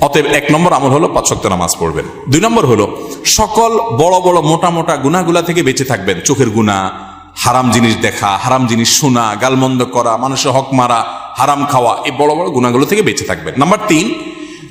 অতএব এক নম্বর আমল হলো পাঁচ ওয়াক্ত নামাজ পড়বেন। দুই নম্বর হলো, সকল বড় বড় মোটা মোটা গুণাগুলা থেকে বেঁচে থাকবেন। চোখের গুণা হারাম জিনিস দেখা, হারাম জিনিস শোনা, গালমন্দ করা, মানুষের হক মারা, হারাম খাওয়া, এই বড় বড় গুণাগুলো থেকে বেঁচে থাকবেন। নাম্বার তিন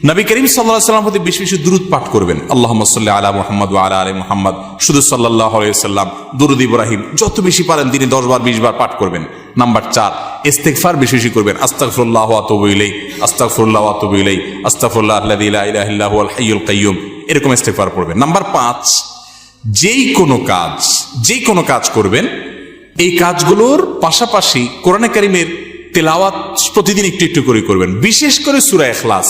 নবী করিম সাল্লাহ সাল্লাম প্রতি বেশি বেশি দূরত পাঠ করবেন। আল্লাহ সাল্লাহ আলা মোহাম্মদ আলা আলী মোহাম্মদ। শুধু সাল্লাহ সাল্লাম দুরুদ ইব্রাহিম, যত বেশি পারেন তিনি দশ বার, বিশ বার পাঠ করবেন। নাম্বার চার ইস্তেকফার বেশি বেশি করবেন। আস্তাগফিরুল্লাহ ওয়া আতুবু ইলাই আস্তাগফিরুল্লাহ ওয়া আতুবু ইলাই আস্তাগফিরুল্লাহ আল্লাযী লা ইলাহা ইল্লা হুয়াল হাইয়ুল কাইয়্যুম এরকম ইস্তেগফার পড়বেন। নাম্বার পাঁচ, যেই কোনো কাজ, যেই কোনো কাজ করবেন, এই কাজগুলোর পাশাপাশি কোরআনে কারিমের তেলাওয়াত প্রতিদিন একটু একটু করে করবেন। বিশেষ করে সূরা ইখলাস।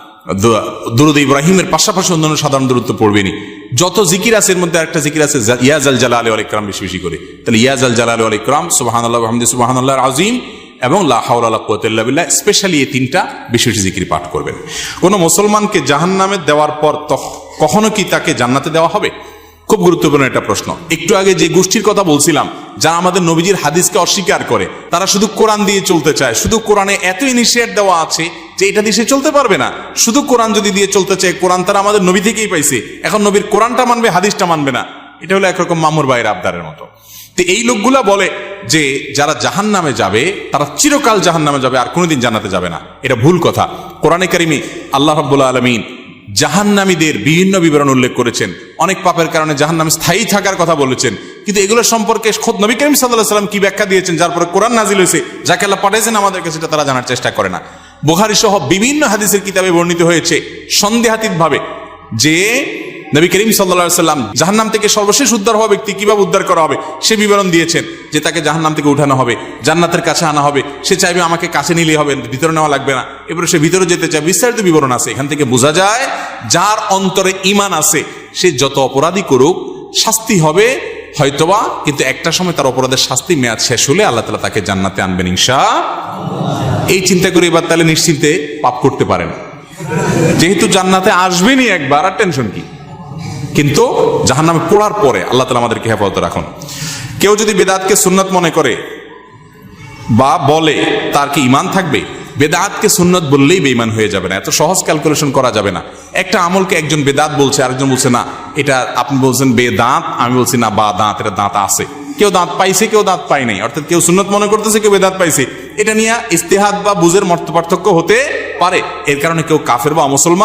দুরুদ ইব্রাহিমের পাশাপাশি অন্যান্য সাধারণ দূরত্ব পড়বেনি যত জিকির আছে এর মধ্যে একটা জিকির আছে ইয়াজ আল জালাল আল ইকরাম বেশি বেশি করে। তাহলে ইয়াজ আল জালাল আল ইকরাম সুবাহান আল্লাহ হামদি সুবাহান আল্লাহ আজিম এবং লা হাওলা আল্লাহ কুওয়াতা স্পেশালি এই তিনটা বেশি বেশি জিকির পাঠ করবেন। কোন মুসলমানকে জাহান্নামে দেওয়ার পর কখনো কি তাকে জান্নাতে দেওয়া হবে? খুব গুরুত্বপূর্ণ একটা প্রশ্ন। একটু আগে যে গোষ্ঠীর কথা বলছিলাম, যারা আমাদের নবীজির হাদিসকে অস্বীকার করে, তারা শুধু কোরআন দিয়ে চলতে চায়, শুধু কোরআনে এত ইনিশিয়েট দেওয়া আছে যে এটা দিয়ে সে চলতে পারবে না। শুধু কোরআন যদি দিয়ে চলতে চায়, কোরআন তারা আমাদের নবী থেকেই পাইছে। এখন নবীর কোরআনটা মানবে, হাদিসটা মানবে না। এটা হলো একরকম মামুর বাইরের আবদারের মতো। তো এই লোকগুলা বলে যে, যারা জাহান নামে যাবে, তারা চিরকাল জাহান নামে যাবে, আর কোনোদিন জানাতে যাবে না। এটা ভুল কথা। কোরআনে কারিমি আল্লাহ রাব্বুল আলমিন জাহান্নামীদের বিভিন্ন বিবরণ উল্লেখ করেছেন। অনেক পাপের কারণে জাহান্নামে স্থায়ী থাকার কথা বলেছেন। কিন্তু এগুলো সম্পর্কে খোদ নবী করিম সাল্লাহ সাল্লাম কি ব্যাখ্যা দিয়েছেন, যার পরে কোরআন নাজিল হয়েছে, যাকে আল্লাহ পাঠিয়েছেন আমাদেরকে সেটা তারা জানার চেষ্টা করে না। বুখারি সহ বিভিন্ন হাদিসের কিতাবে বর্ণিত হয়েছে সন্দেহাতীত ভাবে যে নবী করিম সাল্লা সাল্লাম জাহান্নাম থেকে সর্বশেষ উদ্ধার হওয়া ব্যক্তি কীভাবে উদ্ধার করা হবে সে বিবরণ দিয়েছেন যে তাকে জাহান্নাম থেকে উঠানো হবে, জান্নাতের কাছে আনা হবে। সে চাইবে আমাকে কাছে নিলে হবে, ভিতরে নেওয়া লাগবে না। এবারে সে ভিতরে যেতে চায়, বিস্তারিত বিবরণ আছে। এখান থেকে বোঝা যায় যার অন্তরে ইমান আছে, সে যত অপরাধী করুক, শাস্তি হবে হয়তোবা, কিন্তু একটা সময় তার অপরাধের শাস্তি মেয়াদ শেষ হলে আল্লাহ তালা তাকে জান্নাতে আনবেন ইনশা এই চিন্তা করে এবার তাহলে নিশ্চিন্তে পাপ করতে পারেন। যেহেতু জান্নাতে আসবেনই একবার, আর টেনশন কি? কিন্তু জাহান্নামে পড়ার পরে আল্লাহ তালা আমাদেরকে হেফাজত রাখুন। কেউ যদি বেদাতকে সুন্নত মনে করে বা বলে তার কি ইমান থাকবে? বেদাতকে সুন্নত বললেই বেইমান হয়ে যাবে না। এত সহজ ক্যালকুলেশন করা যাবে না। একটা আমলকে একজন বেদাত বলছে, আরেকজন বলছে, না, এটা আপনি বলছেন বেদাঁত, আমি বলছি, না, বা দাঁত, এটা দাঁত আছে। কেউ দাঁত পাইছে, কেউ দাঁত পাই নাই। অর্থাৎ কেউ সুন্নত মনে করতেছে, কেউ বেদাত পাইছে। এটা নিয়ে ইস্তেহাদ বা বুঝের মর্ত পার্থক্য হতে পারে। এর কারণে কেউ কাফের বা মুসলমান